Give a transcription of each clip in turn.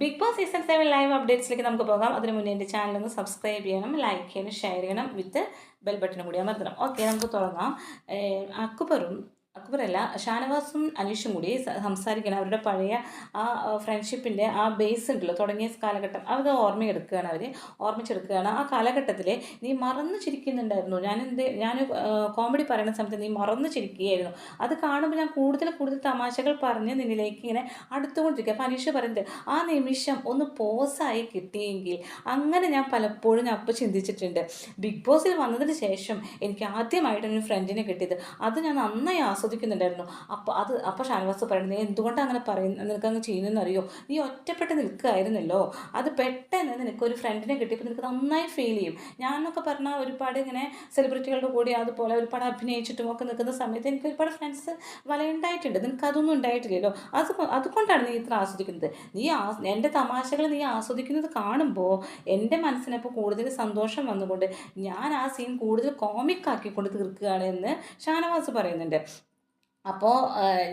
Bigg Boss season seven live അപ്ഡേറ്റ്സിലേക്ക് നമുക്ക് പോകാം. അതിന് മുന്നേ എന്റെ ചാനൽ ഒന്ന് സബ്സ്ക്രൈബ് ചെയ്യണം ലൈക്ക് ചെയ്യണം ഷെയർ ചെയ്യണം വിത്ത് ബെൽ ബട്ടനും കൂടി അമർത്തണം. ഓക്കെ നമുക്ക് തുടങ്ങാം. അക്ബറും അക്ബറല്ല ഷാനവാസും അനീഷും കൂടി സംസാരിക്കണം. അവരുടെ പഴയ ആ ഫ്രണ്ട്ഷിപ്പിന്റെ ആ ബേസ് ഉണ്ടല്ലോ തുടങ്ങിയ കാലഘട്ടം. അത് ഓർമ്മയെടുക്കുകയാണ് അവർ ഓർമ്മിച്ചെടുക്കുകയാണ്. ആ കാലഘട്ടത്തിൽ നീ മറന്നു ചിരിക്കുന്നുണ്ടായിരുന്നു. ഞാൻ എന്ത് ഞാൻ കോമഡി പറയുന്ന സമയത്ത് നീ മറന്നു ചിരിക്കുകയായിരുന്നു. അത് കാണുമ്പോൾ ഞാൻ കൂടുതൽ കൂടുതൽ തമാശകൾ പറഞ്ഞ് നിന്നിലേക്ക് ഇങ്ങനെ അടുത്തുകൊണ്ടിരിക്കുക. അപ്പോൾ അനീഷ് പറയുന്നത് ആ നിമിഷം ഒന്ന് പോസായി കിട്ടിയെങ്കിൽ അങ്ങനെ ഞാൻ പലപ്പോഴും ഞാൻ അപ്പോൾ ചിന്തിച്ചിട്ടുണ്ട്. ബിഗ് ബോസിൽ വന്നതിന് ശേഷം എനിക്ക് ആദ്യമായിട്ട് ഒരു ഫ്രണ്ടിനെ കിട്ടിയത്. അത് ഞാൻ നന്നായി ആസ്വദിക്കുന്നുണ്ടായിരുന്നു. അപ്പോൾ അത് അപ്പോൾ ഷാനവാസ് പറയുന്നത് നീ എന്തുകൊണ്ടാണ് അങ്ങനെ പറയുന്നത് നിനക്ക് അങ്ങ് ചെയ്യുന്നതെന്ന് അറിയോ നീ ഒറ്റപ്പെട്ട് നിൽക്കുകയായിരുന്നല്ലോ. അത് പെട്ടെന്ന് നിനക്ക് ഒരു ഫ്രണ്ടിനെ കിട്ടിയപ്പോൾ നിനക്ക് നന്നായി ഫീൽ ചെയ്യും. ഞാനൊക്കെ പറഞ്ഞാൽ ഒരുപാട് ഇങ്ങനെ സെലിബ്രിറ്റികളുടെ കൂടി അതുപോലെ ഒരുപാട് അഭിനയിച്ചിട്ടും ഒക്കെ നിൽക്കുന്ന സമയത്ത് എനിക്ക് ഒരുപാട് ഫ്രണ്ട്സ് വലയുണ്ടായിട്ടുണ്ട്. നിനക്ക് അതൊന്നും ഉണ്ടായിട്ടില്ലല്ലോ. അത് അതുകൊണ്ടാണ് നീ ഇത്ര ആസ്വദിക്കുന്നത്. നീ എന്റെ തമാശകൾ നീ ആസ്വദിക്കുന്നത് കാണുമ്പോൾ എന്റെ മനസ്സിനപ്പോൾ കൂടുതൽ സന്തോഷം വന്നുകൊണ്ട് ഞാൻ ആ സീൻ കൂടുതൽ കോമിക് ആക്കിക്കൊണ്ട് തീർക്കുകയാണ് എന്ന് ഷാനവാസ് പറയുന്നുണ്ട്. അപ്പോൾ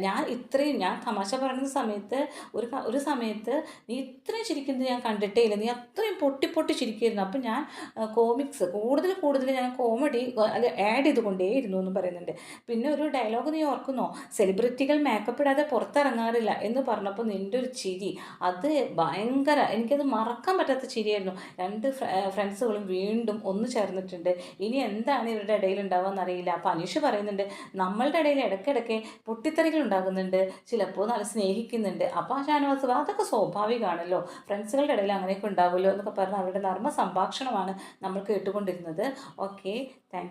ഞാൻ ഇത്രയും ഞാൻ തമാശ പറയുന്ന സമയത്ത് ഒരു ഒരു സമയത്ത് നീ ഇത്രയും ചിരിക്കുന്നത് ഞാൻ കണ്ടിട്ടേ ഇല്ല നീ അത്രയും പൊട്ടി പൊട്ടി ചിരിക്കുമായിരുന്നു അപ്പം ഞാൻ കോമിക്സ് കൂടുതൽ കൂടുതൽ ഞാൻ കോമഡി അത് ആഡ് ചെയ്തുകൊണ്ടേയിരുന്നു എന്ന് പറയുന്നുണ്ട്. പിന്നെ ഒരു ഡയലോഗ് നീ ഓർക്കുന്നോ? സെലിബ്രിറ്റികൾ മേക്കപ്പ് ഇടാതെ പുറത്തിറങ്ങാറില്ല എന്ന് പറഞ്ഞപ്പോൾ നിന്റെ ഒരു ചിരി. അത് ഭയങ്കര എനിക്കത് മറക്കാൻ പറ്റാത്ത ചിരിയായിരുന്നു. രണ്ട് ഫ്രണ്ട്സുകളും വീണ്ടും ഒന്ന് ചേർന്നിട്ടുണ്ട്. ഇനി എന്താണ് ഇവരുടെ ഇടയിൽ ഉണ്ടാവുക എന്നറിയില്ല. അപ്പം അനീഷ് പറയുന്നുണ്ട് നമ്മളുടെ ഇടയിൽ ഇടയ്ക്കിടയ്ക്ക് പൊട്ടിത്തെറികൾ ഉണ്ടാകുന്നുണ്ട് ചിലപ്പോൾ നല്ല സ്നേഹിക്കുന്നുണ്ട്. അപ്പോൾ ആ ഷാനവാസ് അതൊക്കെ സ്വാഭാവികമാണല്ലോ ഫ്രണ്ട്സുകളുടെ ഇടയിൽ അങ്ങനെയൊക്കെ ഉണ്ടാവുമല്ലോ എന്നൊക്കെ പറഞ്ഞ് അവരുടെ നർമ്മ സംഭാഷണമാണ് നമ്മൾ കേട്ടുകൊണ്ടിരുന്നത്. Okay thank